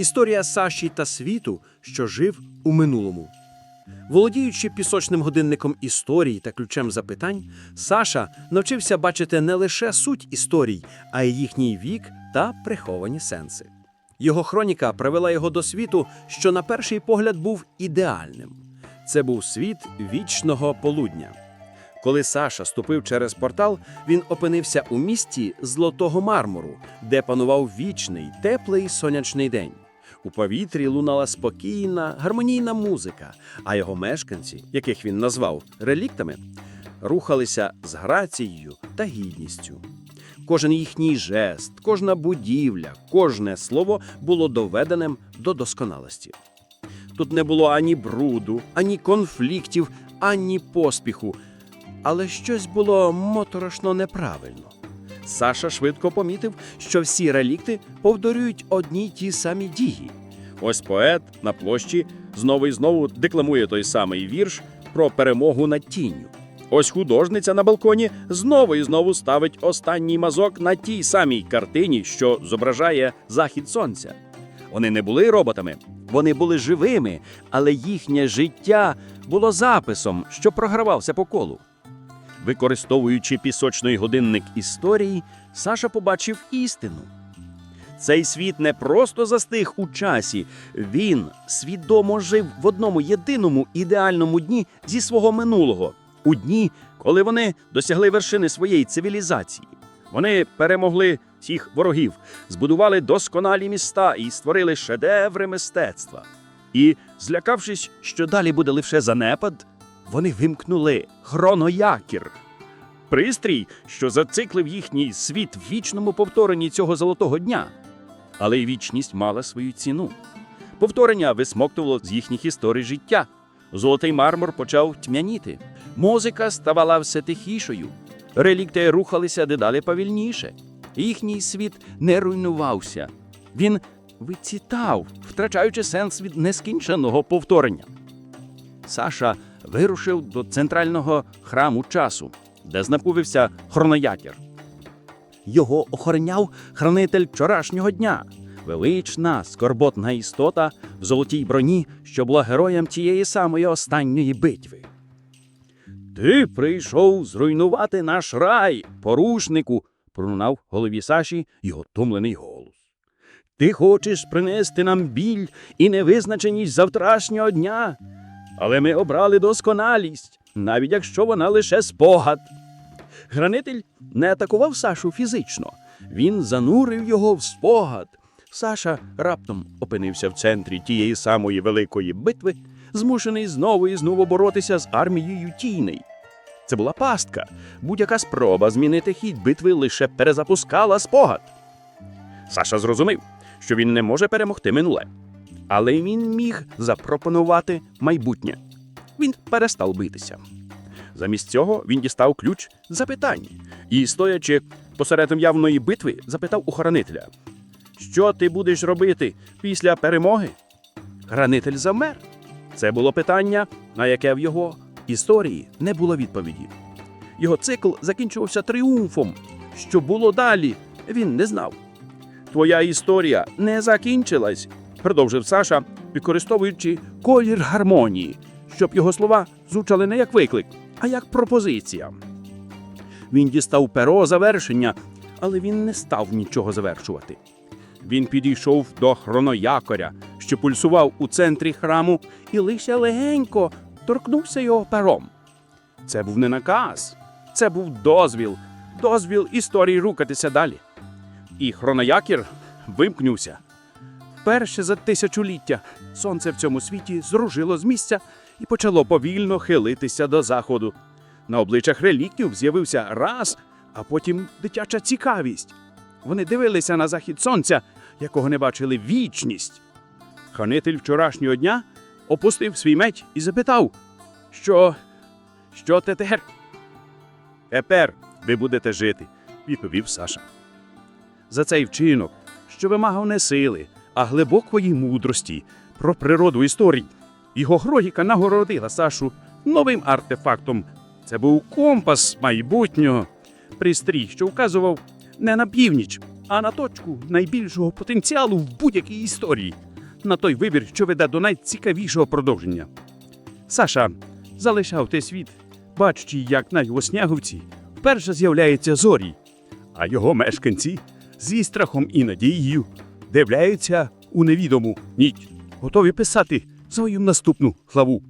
Історія Саші та світу, що жив у минулому. Володіючи пісочним годинником історії та ключем запитань, Саша навчився бачити не лише суть історій, а й їхній вік та приховані сенси. Його хроніка привела його до світу, що на перший погляд був ідеальним. Це був світ вічного полудня. Коли Саша ступив через портал, він опинився у місті золотого мармуру, де панував вічний, теплий сонячний день. У повітрі лунала спокійна, гармонійна музика, а його мешканці, яких він назвав реліктами, рухалися з грацією та гідністю. Кожен їхній жест, кожна будівля, кожне слово було доведеним до досконалості. Тут не було ані бруду, ані конфліктів, ані поспіху, але щось було моторошно неправильно. Саша швидко помітив, що всі релікти повторюють одні й ті самі дії. Ось поет на площі знову і знову декламує той самий вірш про перемогу над тінню. Ось художниця на балконі знову і знову ставить останній мазок на тій самій картині, що зображає захід сонця. Вони не були роботами, вони були живими, але їхнє життя було записом, що програвався по колу. Використовуючи пісочний годинник історії, Саша побачив істину. Цей світ не просто застиг у часі, він свідомо жив в одному єдиному ідеальному дні зі свого минулого, у дні, коли вони досягли вершини своєї цивілізації. Вони перемогли всіх ворогів, збудували досконалі міста і створили шедеври мистецтва. І, злякавшись, що далі буде лише занепад, вони вимкнули хроноякір. Пристрій, що зациклив їхній світ в вічному повторенні цього золотого дня. Але й вічність мала свою ціну. Повторення висмоктувало з їхніх історій життя. Золотий мармур почав тьмяніти. Музика ставала все тихішою. Релікти рухалися дедалі повільніше. Їхній світ не руйнувався. Він вицітав, втрачаючи сенс від нескінченого повторення. Саша вирушив до центрального храму часу, де знаходився хроноякір. Його охороняв хранитель вчорашнього дня, велична, скорботна істота в золотій броні, що була героєм тієї самої останньої битви. Ти прийшов зруйнувати наш рай, порушнику, пролунав голові Саші його томлений голос. Ти хочеш принести нам біль і невизначеність завтрашнього дня. Але ми обрали досконалість, навіть якщо вона лише спогад. Гранитель не атакував Сашу фізично, він занурив його в спогад. Саша раптом опинився в центрі тієї самої великої битви, змушений знову і знову боротися з армією тіней. Це була пастка. Будь-яка спроба змінити хід битви лише перезапускала спогад. Саша зрозумів, що він не може перемогти минуле. Але він міг запропонувати майбутнє. Він перестав битися. Замість цього він дістав ключ запитань і, стоячи посеред явної битви, запитав у хоронителя: Що ти будеш робити після перемоги? Хранитель замер. Це було питання, на яке в його історії не було відповіді. Його цикл закінчувався тріумфом. Що було далі, він не знав. Твоя історія не закінчилась, продовжив Саша, використовуючи колір гармонії, щоб його слова звучали не як виклик, а як пропозиція. Він дістав перо завершення, але він не став нічого завершувати. Він підійшов до хроноякоря, що пульсував у центрі храму, і лише легенько торкнувся його пером. Це був не наказ, це був дозвіл, дозвіл історії рухатися далі. І хроноякір вимкнувся. Вперше за тисячоліття сонце в цьому світі зружило з місця і почало повільно хилитися до заходу. На обличчях реліктів з'явився раз, а потім дитяча цікавість. Вони дивилися на захід сонця, якого не бачили вічність. Хранитель вчорашнього дня опустив свій меч і запитав, що. що тепер? Тепер ви будете жити, відповів Саша. За цей вчинок, що вимагав не сили, а глибокої мудрості про природу історій. Його грогіка нагородила Сашу новим артефактом. Це був компас майбутнього, пристрій, що вказував не на північ, а на точку найбільшого потенціалу в будь-якій історії. на той вибір, що веде до найцікавішого продовження. Саша залишав той світ, бачачи, як на його сняговці вперше з'являються зорі, а його мешканці зі страхом і надією дивляються у невідому ніч, готові писати свою наступну главу.